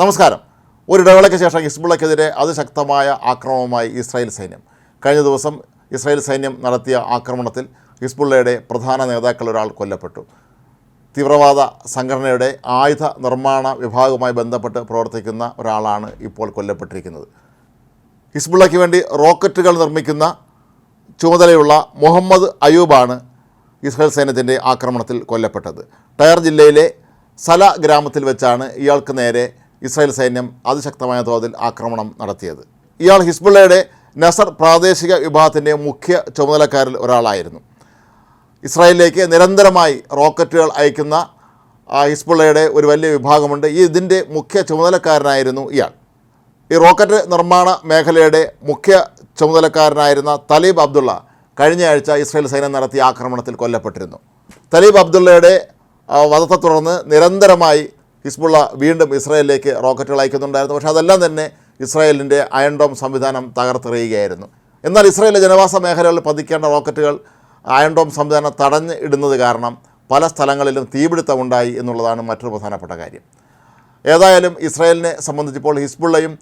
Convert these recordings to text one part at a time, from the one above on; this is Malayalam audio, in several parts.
നമസ്കാരം. ഒരിടവേളയ്ക്ക് ശേഷം ഹിസ്ബുള്ളക്കെതിരെ അതിശക്തമായ ആക്രമണവുമായി ഇസ്രായേൽ സൈന്യം. കഴിഞ്ഞ ദിവസം ഇസ്രായേൽ സൈന്യം നടത്തിയ ആക്രമണത്തിൽ ഹിസ്ബുള്ളയുടെ പ്രധാന നേതാക്കൾ ഒരാൾ കൊല്ലപ്പെട്ടു. തീവ്രവാദ സംഘടനയുടെ ആയുധ നിർമ്മാണ വിഭാഗവുമായി ബന്ധപ്പെട്ട് പ്രവർത്തിക്കുന്ന ഒരാളാണ് ഇപ്പോൾ കൊല്ലപ്പെട്ടിരിക്കുന്നത്. ഹിസ്ബുള്ളയ്ക്ക് വേണ്ടി റോക്കറ്റുകൾ നിർമ്മിക്കുന്ന ചുമതലയുള്ള മുഹമ്മദ് അയൂബാണ് ഇസ്രായേൽ സൈന്യത്തിന്റെ ആക്രമണത്തിൽ കൊല്ലപ്പെട്ടത്. ടയർ ജില്ലയിലെ സല ഗ്രാമത്തിൽ വെച്ചാണ് ഇയാൾക്ക് നേരെ ഇസ്രായേൽ സൈന്യം അതിശക്തമായ തോതിൽ ആക്രമണം നടത്തിയത്. ഇയാൾ ഹിസ്ബുള്ളയുടെ നസർ പ്രാദേശിക വിഭാഗത്തിന്റെ മുഖ്യ ചുമതലക്കാരിൽ ഒരാളായിരുന്നു. ഇസ്രായേലിലേക്ക് നിരന്തരമായി റോക്കറ്റുകൾ അയക്കുന്ന ഹിസ്ബുള്ളയുടെ ഒരു വലിയ വിഭാഗമുണ്ട്. ഈ ഇതിന്റെ മുഖ്യ ചുമതലക്കാരനായിരുന്നു ഇയാൾ. ഈ റോക്കറ്റ് നിർമ്മാണ മേഖലയുടെ മുഖ്യ ചുമതലക്കാരനായിരുന്ന തലീബ് അബ്ദുള്ള കഴിഞ്ഞ ആഴ്ച ഇസ്രായേൽ സൈന്യം നടത്തിയ ആക്രമണത്തിൽ കൊല്ലപ്പെട്ടിരുന്നു. തലീബ് അബ്ദുള്ളയുടെ വധത്തെ തുടർന്ന് നിരന്തരമായി ഹിസ്ബുള്ള വീണ്ടും ഇസ്രായേലിലേക്ക് റോക്കറ്റുകൾ അയക്കുന്നുണ്ടായിരുന്നു. പക്ഷേ അതെല്ലാം തന്നെ ഇസ്രായേലിന്റെ അയൺഡോം സംവിധാനം തകർത്തെറിയുകയായിരുന്നു. എന്നാൽ ഇസ്രായേലിലെ ജനവാസ മേഖലകളിൽ പതിക്കേണ്ട റോക്കറ്റുകൾ അയൺഡോം സംവിധാനം തടഞ്ഞ് ഇടുന്നത് കാരണം പല സ്ഥലങ്ങളിലും തീപിടുത്തമുണ്ടായി എന്നുള്ളതാണ് മറ്റൊരു പ്രധാനപ്പെട്ട കാര്യം. ഏതായാലും ഇസ്രായേലിനെ സംബന്ധിച്ചിപ്പോൾ ഹിസ്ബുള്ളയും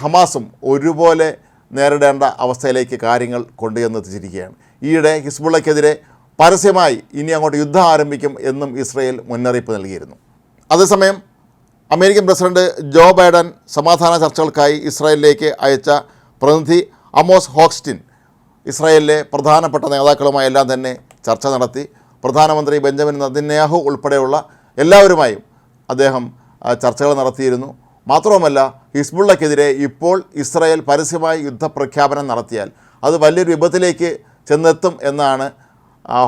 ഹമാസും ഒരുപോലെ നേരിടേണ്ട അവസ്ഥയിലേക്ക് കാര്യങ്ങൾ കൊണ്ടുചെന്നെത്തിച്ചിരിക്കുകയാണ് ഈയിടെ ഹിസ്ബുള്ളയ്ക്കെതിരെ പരസ്യമായി ഇനി അങ്ങോട്ട് യുദ്ധം ആരംഭിക്കും എന്നും ഇസ്രയേൽ മുന്നറിയിപ്പ് നൽകിയിരുന്നു. അതേസമയം അമേരിക്കൻ പ്രസിഡന്റ് ജോ ബൈഡൻ സമാധാന ചർച്ചകൾക്കായി ഇസ്രായേലിലേക്ക് അയച്ച പ്രതിനിധി അമോസ് ഹോക്സ്റ്റിൻ ഇസ്രായേലിലെ പ്രധാനപ്പെട്ട നേതാക്കളുമായി എല്ലാം തന്നെ ചർച്ച നടത്തി. പ്രധാനമന്ത്രി ബെഞ്ചമിൻ നദിന്യാഹു ഉൾപ്പെടെയുള്ള എല്ലാവരുമായും അദ്ദേഹം ചർച്ചകൾ നടത്തിയിരുന്നു. മാത്രവുമല്ല ഹിസ്ബുള്ളക്കെതിരെ ഇപ്പോൾ ഇസ്രായേൽ പരസ്യമായി യുദ്ധപ്രഖ്യാപനം നടത്തിയാൽ അത് വലിയൊരു വിപത്തിലേക്ക് ചെന്നെത്തും എന്നാണ്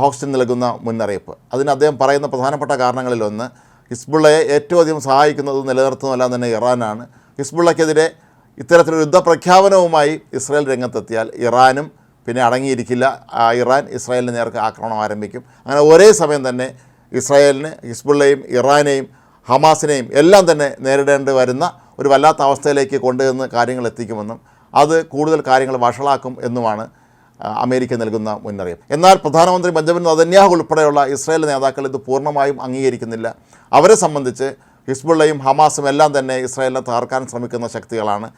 ഹോക്സ്റ്റിൻ നൽകുന്ന മുന്നറിയിപ്പ്. അതിന് അദ്ദേഹം പറയുന്ന പ്രധാനപ്പെട്ട കാരണങ്ങളിലൊന്ന് ഹിസ്ബുള്ളയെ ഏറ്റവും അധികം സഹായിക്കുന്നത് നിലനിർത്തുന്നതെല്ലാം തന്നെ ഇറാനാണ്. ഹിസ്ബുള്ളക്കെതിരെ ഇത്തരത്തിലൊരു യുദ്ധപ്രഖ്യാപനവുമായി ഇസ്രായേൽ രംഗത്തെത്തിയാൽ ഇറാനും പിന്നെ അടങ്ങിയിരിക്കില്ല. ഇറാൻ ഇസ്രായേലിന് നേർക്ക് ആക്രമണം ആരംഭിക്കും. അങ്ങനെ ഒരേ സമയം തന്നെ ഇസ്രായേലിന് ഹിസ്ബുള്ളയും ഇറാനെയും ഹമാസിനെയും എല്ലാം തന്നെ നേരിടേണ്ടി വരുന്ന ഒരു വല്ലാത്ത അവസ്ഥയിലേക്ക് കൊണ്ടുവന്ന് കാര്യങ്ങൾ എത്തിക്കുമെന്നും അത് കൂടുതൽ കാര്യങ്ങൾ വഷളാക്കും എന്നുമാണ് അമേരിക്ക നൽകുന്ന മുന്നറിയിപ്പ്. എന്നാൽ പ്രധാനമന്ത്രി ബെഞ്ചമിൻ നദന്യാഹു ഉൾപ്പെടെയുള്ള ഇസ്രായേൽ നേതാക്കൾ ഇത് പൂർണമായും അംഗീകരിക്കുന്നില്ല. അവരെ സംബന്ധിച്ച് ഹിസ്ബുള്ളയും ഹമാസും എല്ലാം തന്നെ ഇസ്രായേലിനെ തകർക്കാൻ ശ്രമിക്കുന്ന ശക്തികളാണ്.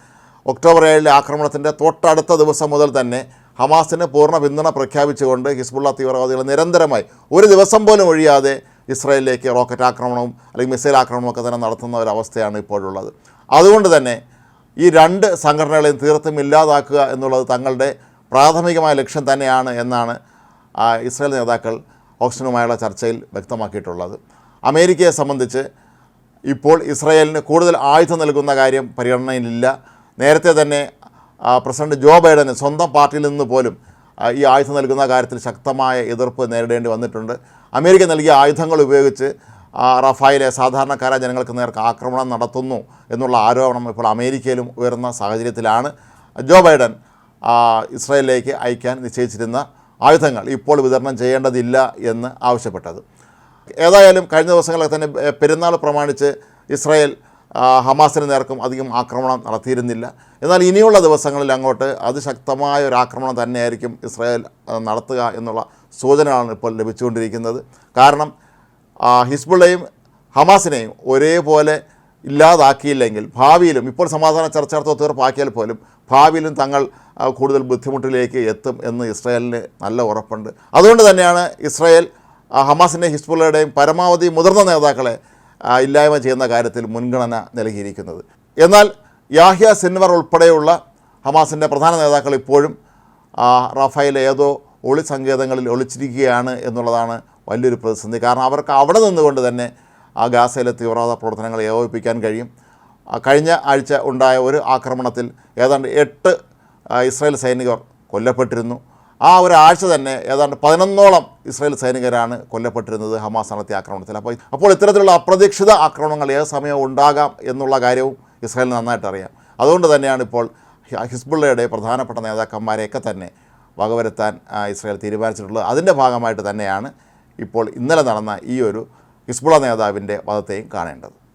ഒക്ടോബർ ഏഴിലെ ആക്രമണത്തിന്റെ തൊട്ടടുത്ത ദിവസം മുതൽ തന്നെ ഹമാസിന് പൂർണ പിന്തുണ പ്രഖ്യാപിച്ചുകൊണ്ട് ഹിസ്ബുള്ള തീവ്രവാദികൾ നിരന്തരമായി ഒരു ദിവസം പോലും ഒഴിയാതെ ഇസ്രായേലിലേക്ക് റോക്കറ്റ് ആക്രമണവും അല്ലെങ്കിൽ മിസൈൽ ആക്രമണവും ഒക്കെ തന്നെ നടത്തുന്ന ഒരവസ്ഥയാണ് ഇപ്പോഴുള്ളത്. അതുകൊണ്ട് തന്നെ ഈ രണ്ട് സംഘടനകളെയും തീർത്തും ഇല്ലാതാക്കുക എന്നുള്ളത് തങ്ങളുടെ പ്രാഥമികമായ ലക്ഷ്യം തന്നെയാണ് എന്നാണ് ഇസ്രായേൽ നേതാക്കൾ ഓക്സിജനുമായുള്ള ചർച്ചയിൽ വ്യക്തമാക്കിയിട്ടുള്ളത്. അമേരിക്കയെ സംബന്ധിച്ച് ഇപ്പോൾ ഇസ്രായേലിന് കൂടുതൽ ആയുധം നൽകുന്ന കാര്യം പരിഗണനയിലില്ല. നേരത്തെ തന്നെ പ്രസിഡന്റ് ജോ ബൈഡന് സ്വന്തം പാർട്ടിയിൽ നിന്ന് പോലും ഈ ആയുധം നൽകുന്ന കാര്യത്തിൽ ശക്തമായ എതിർപ്പ് നേരിടേണ്ടി വന്നിട്ടുണ്ട്. അമേരിക്ക നൽകിയ ആയുധങ്ങൾ ഉപയോഗിച്ച് റഫായിലെ സാധാരണക്കാരായ ജനങ്ങൾക്ക് നേർക്ക് ആക്രമണം നടത്തുന്നു എന്നുള്ള ആരോപണം ഇപ്പോൾ അമേരിക്കയിലും ഉയർന്ന സാഹചര്യത്തിലാണ്. ജോ ബൈഡൻ ഇസ്രായേലിലേക്ക് അയക്കാൻ നിശ്ചയിച്ചിരുന്ന ആയുധങ്ങൾ ഇപ്പോൾ വിതരണം ചെയ്യേണ്ടതില്ല എന്ന് ആവശ്യപ്പെട്ടത്. ഏതായാലും കഴിഞ്ഞ ദിവസങ്ങളൊക്കെ തന്നെ പെരുന്നാൾ പ്രമാണിച്ച് ഇസ്രായേൽ ഹമാസിന് നേർക്കും അധികം ആക്രമണം നടത്തിയിരുന്നില്ല. എന്നാൽ ഇനിയുള്ള ദിവസങ്ങളിൽ അങ്ങോട്ട് അതിശക്തമായ ഒരു ആക്രമണം തന്നെയായിരിക്കും ഇസ്രായേൽ നടത്തുക എന്നുള്ള സൂചനയാണ് ഇപ്പോൾ ലഭിച്ചുകൊണ്ടിരിക്കുന്നത്. കാരണം ഹിസ്ബുള്ളയും ഹമാസിനെയും ഒരേപോലെ ഇല്ലാതാക്കിയില്ലെങ്കിൽ ഭാവിയിലും ഇപ്പോൾ സമാധാന ചർച്ച നടത്തോ തീർപ്പാക്കിയാൽ പോലും ഭാവിയിലും തങ്ങൾ കൂടുതൽ ബുദ്ധിമുട്ടിലേക്ക് എത്തും എന്ന് ഇസ്രായേലിന് നല്ല ഉറപ്പുണ്ട്. അതുകൊണ്ട് തന്നെയാണ് ഇസ്രായേൽ ഹമാസിന്റെ ഹിസ്ബുള്ളയുടെയും പരമാവധി മുതിർന്ന നേതാക്കളെ ഇല്ലായ്മ ചെയ്യുന്ന കാര്യത്തിൽ മുൻഗണന നൽകിയിരിക്കുന്നത്. എന്നാൽ യാഹ്യ സിൻവർ ഉൾപ്പെടെയുള്ള ഹമാസിന്റെ പ്രധാന നേതാക്കൾ ഇപ്പോഴും ആ, ഏതോ ഒളി സങ്കേതങ്ങളിൽ ഒളിച്ചിരിക്കുകയാണ് എന്നുള്ളതാണ് വലിയൊരു പ്രതിസന്ധി. കാരണം അവർക്ക് അവിടെ നിന്നുകൊണ്ട് തന്നെ ആ ഗാസയിലെ തീവ്രവാദ പ്രവർത്തനങ്ങൾ ഏകോപിപ്പിക്കാൻ കഴിയും. കഴിഞ്ഞ ആഴ്ച ഉണ്ടായ ഒരു ആക്രമണത്തിൽ ഏതാണ്ട് എട്ട് ഇസ്രായേൽ സൈനികർ കൊല്ലപ്പെട്ടിരുന്നു. ആ ഒരാഴ്ച തന്നെ ഏതാണ്ട് പതിനൊന്നോളം ഇസ്രായേൽ സൈനികരാണ് കൊല്ലപ്പെട്ടിരുന്നത് ഹമാസ് നടത്തിയ ആക്രമണത്തിൽ. അപ്പോൾ അപ്പോൾ ഇത്തരത്തിലുള്ള അപ്രതീക്ഷിത ആക്രമണങ്ങൾ ഏത് സമയവും ഉണ്ടാകാം എന്നുള്ള കാര്യവും ഇസ്രായേൽ നന്നായിട്ട് അറിയാം. അതുകൊണ്ട് തന്നെയാണ് ഇപ്പോൾ ഹിസ്ബുള്ളയുടെ പ്രധാനപ്പെട്ട നേതാക്കന്മാരെയൊക്കെ തന്നെ വകവരുത്താൻ ഇസ്രായേൽ തീരുമാനിച്ചിട്ടുള്ളത്. അതിന്റെ ഭാഗമായിട്ട് തന്നെയാണ് ഇപ്പോൾ ഇന്നലെ നടന്ന ഈ ഒരു ഹിസ്ബുള്ള നേതാവിന്റെ വധത്തെയും കാണേണ്ടത്.